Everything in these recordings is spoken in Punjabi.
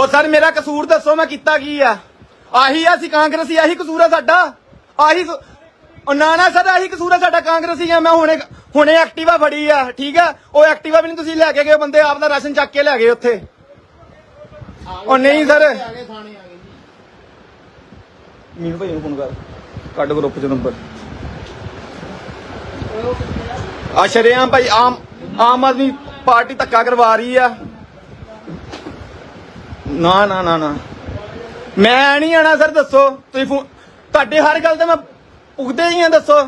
ਉਹ ਸਰ, ਮੇਰਾ ਕਸੂਰ ਦੱਸੋ ਮੈਂ ਕੀਤਾ ਕੀ ਆ? ਆਹੀ ਆ, ਅਸੀਂ ਕਾਂਗਰਸੀ, ਆਹੀ ਕਸੂਰ ਆ ਸਾਡਾ। ਆਹੀ ਕ- ਉਹ ਨਾ ਨਾ ਸਰ, ਆਹੀ ਕਸੂਰ ਆ ਸਾਡਾ ਕਾਂਗਰਸੀ ਆ। ਮੈਂ ਹੁਣੇ ਹੁਣੇ ਐਕਟਿਵਾ ਫੜੀ ਆ, ਠੀਕ ਆ? ਉਹ ਐਕਟਿਵਾ ਵੀ ਨਹੀਂ ਤੁਸੀਂ ਲੈ ਕੇ ਗਏ ਬੰਦੇ ਆਪ ਦਾ ਰਾਸ਼ਨ ਚੱਕ ਕੇ ਲੈ ਗਏ ਉੱਥੇ। ਉਹ ਨਹੀਂ ਸਰ। ਮੀਨੂ ਭਾਈ ਨੂੰ ਫੋਨ ਕਰ। ਕੱਢ ਗਰੁੱਪ ਚ ਨੰਬਰ। ਆ ਸ਼ਰੇਆਮ ਭਾਈ, ਆਮ ਆਮ ਆਦਮੀ ਪਾਰਟੀ ਧੱਕਾ ਕਰਵਾ ਰਹੀ ਆ। ਨਾ ਨਾ ਨਾ ਨਾ। ਮੈਂ ਨਹੀਂ ਆਣਾ, ਸਰ, ਦੱਸੋ। ਤੁਸੀਂ ਫੋਨ ਤੁਹਾਡੇ ਹਰ ਗੱਲ ਤੇ ਮੈਂ ਉਗਦੇ ਹੀ ਆ, ਦੱਸੋ।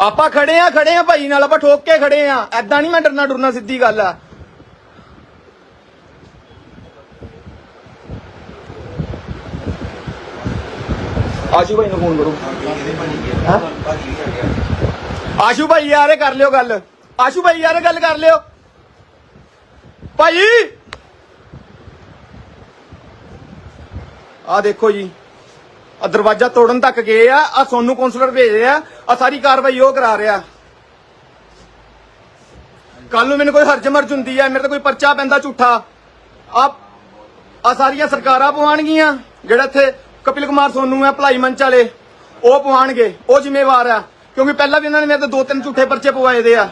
ਆਪਾਂ ਖੜੇ ਆ ਖੜੇ ਆ ਭਾਈ ਨਾਲ, ਆਪਾਂ ਠੋਕ ਕੇ ਖੜੇ ਆ। ਐਦਾਂ ਨਹੀਂ ਮੈਂ ਡਰਨਾ ਡਰਨਾ, ਸਿੱਧੀ ਗੱਲ ਆ। ਆਸ਼ੂ ਭਾਈ ਨੂੰ ਫੋਨ ਕਰੋ। ਆਸ਼ੂ ਭਾਈ ਯਾਰ ਕਰ ਲਿਓ ਗੱਲ। ਆਸ਼ੂ ਭਾਈ ਯਾਰ ਗੱਲ ਕਰ ਲਿਓ। ਭਾਈ! ਆਹ ਦੇਖੋ ਜੀ। ਆ ਦਰਵਾਜ਼ਾ ਤੋੜਨ ਤੱਕ ਗਏ ਆ ਆ ਸੋਨੂੰ ਕਾਉਂਸਲਰ ਭੇਜ ਰਿਹਾ ਆ ਸਾਰੀ ਕਾਰਵਾਈ ਉਹ ਕਰਾ ਰਿਹਾ। ਕੱਲ ਨੂੰ ਮੈਨੂੰ ਕੋਈ ਹਰਜ ਮਰਜ ਹੁੰਦੀ ਆ, ਮੇਰੇ ਤੇ ਕੋਈ ਪਰਚਾ ਪੈਂਦਾ ਝੂਠਾ। ਆ ਆ ਸਾਰੀਆਂ ਸਰਕਾਰਾਂ ਪਵਾਉਣਗੀਆਂ, ਜਿਹੜਾ ਇੱਥੇ ਕਪਿਲ ਕੁਮਾਰ ਸੋਨੂ ਆ, ਭਲਾਈ ਮੰਚ ਵਾਲੇ, ਉਹ ਪਵਾਉਣਗੇ, ਉਹ ਜ਼ਿੰਮੇਵਾਰ ਆ। ਕਿਉਂਕਿ ਪਹਿਲਾਂ ਵੀ ਇਹਨਾਂ ਨੇ ਮੇਰੇ ਤੇ ਦੋ ਤਿੰਨ ਝੂਠੇ ਪਰਚੇ ਪਵਾਏ ਦੇ ਆ।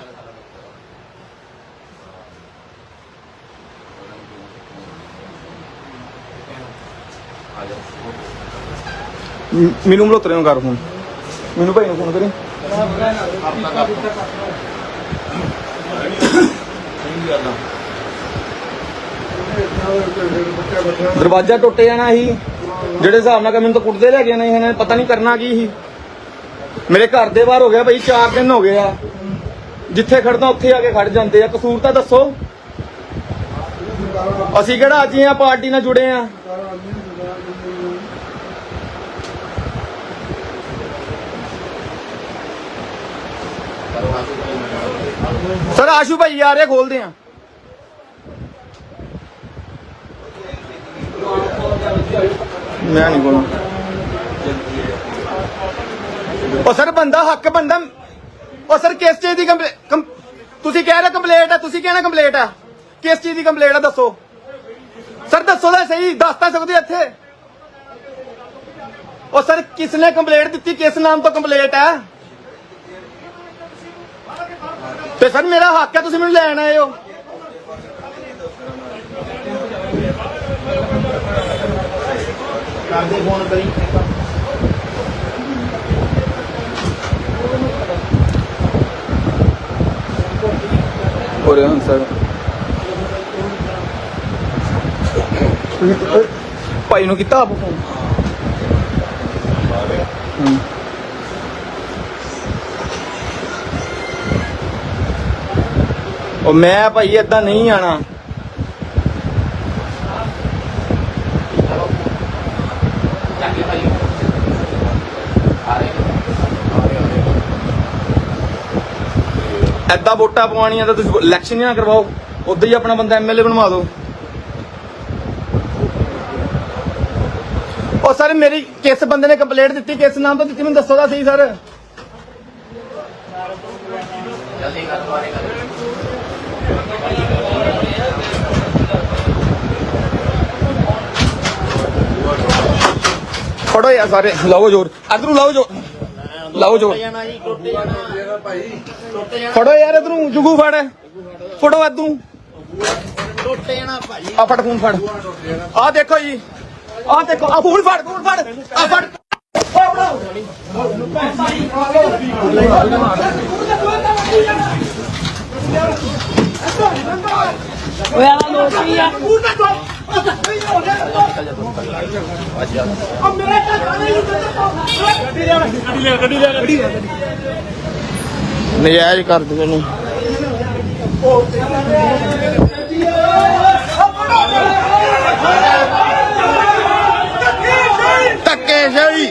ਮੈਨੂੰ ਮਲੋਤਰੇ ਨੂੰ ਕਰ ਫੋਨ। ਮੈਨੂੰ ਭਾਈ ਨੂੰ ਫੋਨ ਕਰੀ। ਦਰਵਾਜ਼ਾ ਟੁੱਟ ਜਾਣਾ ਸੀ। ਜਿਹੜੇ ਹਿਸਾਬ ਨਾਲ ਕਿ ਮੈਨੂੰ ਤਾਂ ਕੁੱਟਦੇ ਲੈ ਗਏ ਨੇ ਇਹਨਾਂ ਨੇ ਪਤਾ ਨਹੀਂ ਕਰਨਾ ਕੀ ਸੀ। ਮੇਰੇ ਘਰ ਦੇ ਬਾਹਰ ਹੋ ਗਿਆ ਭਾਈ 4 ਦਿਨ ਹੋ ਗਏ ਆ। ਜਿੱਥੇ ਖੜਦਾ ਉੱਥੇ ਆ ਕੇ ਖੜ ਜਾਂਦੇ ਆ। ਕਸੂਰ ਤਾਂ ਦੱਸੋ। ਅਸੀਂ ਕਿਹੜਾ ਅੱਜ ਹੀ ਆ, ਪਾਰਟੀ ਨਾਲ ਜੁੜੇ ਆ। ਸਰ ਆਸ਼ੂ ਭਾਈ ਆ ਰਹੇ ਖੋਲਦੇ ਆ। ਮੈਂ ਨਹੀਂ ਬੋਲਣਾ ਉਹ ਸਰ ਬੰਦਾ ਹੱਕ ਬੰਦਾ ਉਹ ਸਰ ਕਿਸ ਚੀਜ਼ ਦੀ ਕੰਪਲੇ- ਕੰਪ- ਤੁਸੀਂ ਕਹਿ ਰਹੇ ਕੰਪਲੇਂਟ ਆ ਤੁਸੀਂ ਕਹਿਣਾ ਕੰਪਲੇਂਟ ਆ। ਕਿਸ ਚੀਜ਼ ਦੀ ਕੰਪਲੇਂਟ ਆ ਦੱਸੋ। ਸਰ ਦੱਸੋ ਤਾਂ ਸਹੀ ਦੱਸ ਤਾਂ ਸਕਦੇ ਇੱਥੇ। ਉਹ ਸਰ ਕਿਸ ਨੇ ਕੰਪਲੇਂਟ ਦਿੱਤੀ ਕਿਸ ਨਾਮ ਤੋਂ ਕੰਪਲੇਂਟ ਹੈ ਤੇ ਸਰ ਮੇਰਾ ਹੱਕ ਹੈ ਤੁਸੀਂ ਮੈਨੂੰ ਲੈਣ ਆਏ ਹੋ। ਕਰਦੇ ਫੋਨ ਕਰੀ। ਹਾਂ ਸਰ। ਭਾਈ ਨੂੰ ਕੀਤਾ ਆਪ ਫੋਨ? ਉਹ ਮੈਂ ਭਾਈ ਏਦਾਂ ਨਹੀਂ ਆਣਾ। ਏਦਾਂ ਵੋਟਾਂ ਪਵਾਉਣੀਆਂ ਤਾਂ ਤੁਸੀਂ ਇਲੈਕਸ਼ਨ ਹੀ ਨਾ ਕਰਵਾਓ, ਉਦਾਂ ਹੀ ਆਪਣਾ ਬੰਦਾ ਐਮਐਲਏ ਬਣਵਾ ਦਿਓ। ਉਹ ਸਰ ਮੇਰੀ, ਕਿਸ ਬੰਦੇ ਨੇ ਕੰਪਲੇਂਟ ਦਿੱਤੀ, ਕਿਸ ਨਾਮ ਤੋਂ ਦਿੱਤੀ, ਮੈਨੂੰ ਦੱਸੋ ਤਾਂ ਸਹੀ ਸਰ। ਫੜੋ ਯਾਰ ਸਾਰੇ। ਲਾਓ ਜੋਰ। ਇਧਰੋਂ ਲਾਓ ਜੋਰ। ਲਾਓ ਜੋਰ। ਫੜੋ ਯਾਰ ਇਧਰੋਂ, ਜੁਗੂ ਫੜ। ਫੜੋ ਇਧਰੋਂ। ਟੁੱਟ ਜਾਣਾ ਭਾਜੀ ਆ ਫੜ ਫੋਨ ਫੜ। ਆ ਦੇਖੋ ਜੀ। ਆ ਦੇਖੋ, ਆ ਫੋਨ ਫੜ ਫੋਨ ਫੜ। ਆ ਫੜ। ਓਏ ਆਲਾ ਲੋਕ ਵੀ ਆ ਨਜਾਇਜ਼ ਕਰ ਦੇ ਤੈਨੂੰ ਧੱਕੇ ਸਹੀ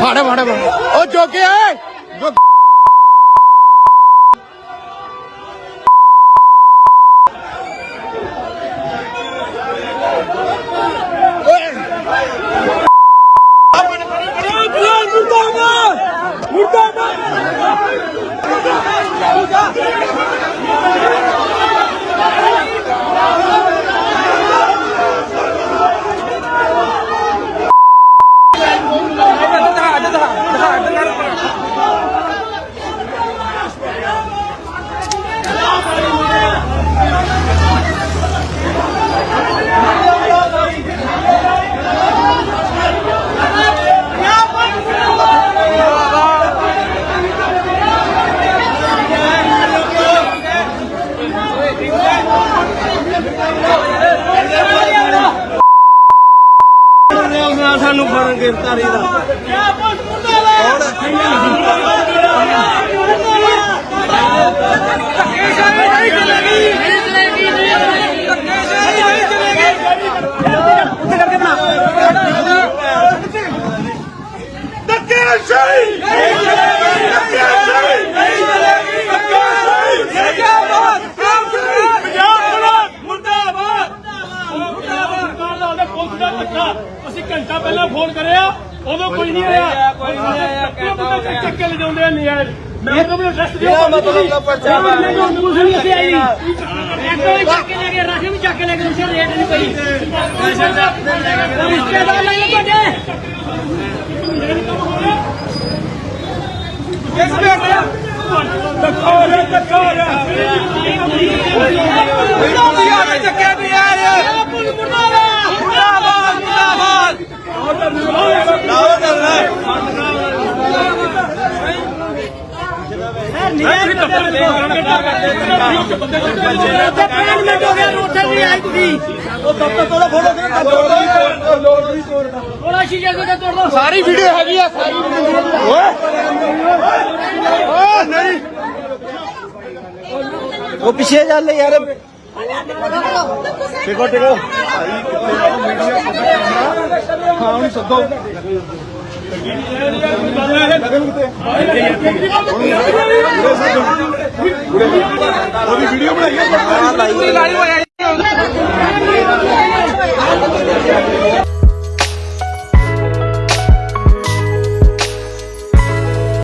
ਫੜ ਫੜ ਫੜ। ਉਹ ਜੋਗੇ ਓਏ ਜੋ- ਓਏ ਸਾਨੂੰ ਫੜਨ ਗ੍ਰਿਫਤਾਰੀ ਦਾ ਅਸੀਂ ਉਦੋਂ ਕੋਈ ਨਹੀਂ ਆਇਆ। ਕੋਈ ਨਹੀਂ ਆਇਆ ਘੰਟਾ ਚੱਕ ਕੇ ਲਿਜਾਉਂਦੇ ਆ ਨਜਾਇਜ਼। ਮੈਂ ਤਾਂ ਵੀ ਅਰੈਸਟ ਦਿਓ ਮਤਲਬ ਦਾ ਪਰਚਾ ਮੈਂ ਉਹਨੂੰ ਕੁਛ ਨਹੀਂ ਅਸੀਂ ਆਈ ਐਕਟਰ ਵੀ ਚੱਕ ਕੇ ਲੈ ਗਏ ਰਾਸ਼ਨ ਵੀ ਚੱਕ ਕੇ ਲੈ ਗਏ ਉਸੇ ਰੇਟ ਨਹੀਂ ਪਈ ਰਿਸ਼ਤੇਦਾਰ ਲੈ ਗਏ ਤੁਹਾਡੇ ਧੱਕਾ ਹੋ ਰਿਹਾ। ਧੱਕਾ ਹੋ ਰਿਹਾ ਚੱਕਿਆ ਨਹੀਂ ਆ। ਰਿਹਾ ਮੁਰਦਾਬਾਦ ਮੁਰਦਾਬਾਦ ਸਾਰੀ ਵੀਡੀਓ ਹੈਗੀ ਆ ਸਾਰੀ ਓਏ ਓਏ ਨਹੀਂ। ਉਹ ਪਿੱਛੇ ਚੱਲ ਯਾਰ। ਟਿਕੋ ਟਿਕੋ। ਹਾਂ ਉਹਨੂੰ ਸੱਦੋ। ਉਹਦੀ ਵੀਡੀਓ ਬਣਾਈ ਹੈ ਲਾਈਵ ਹੋਇਆ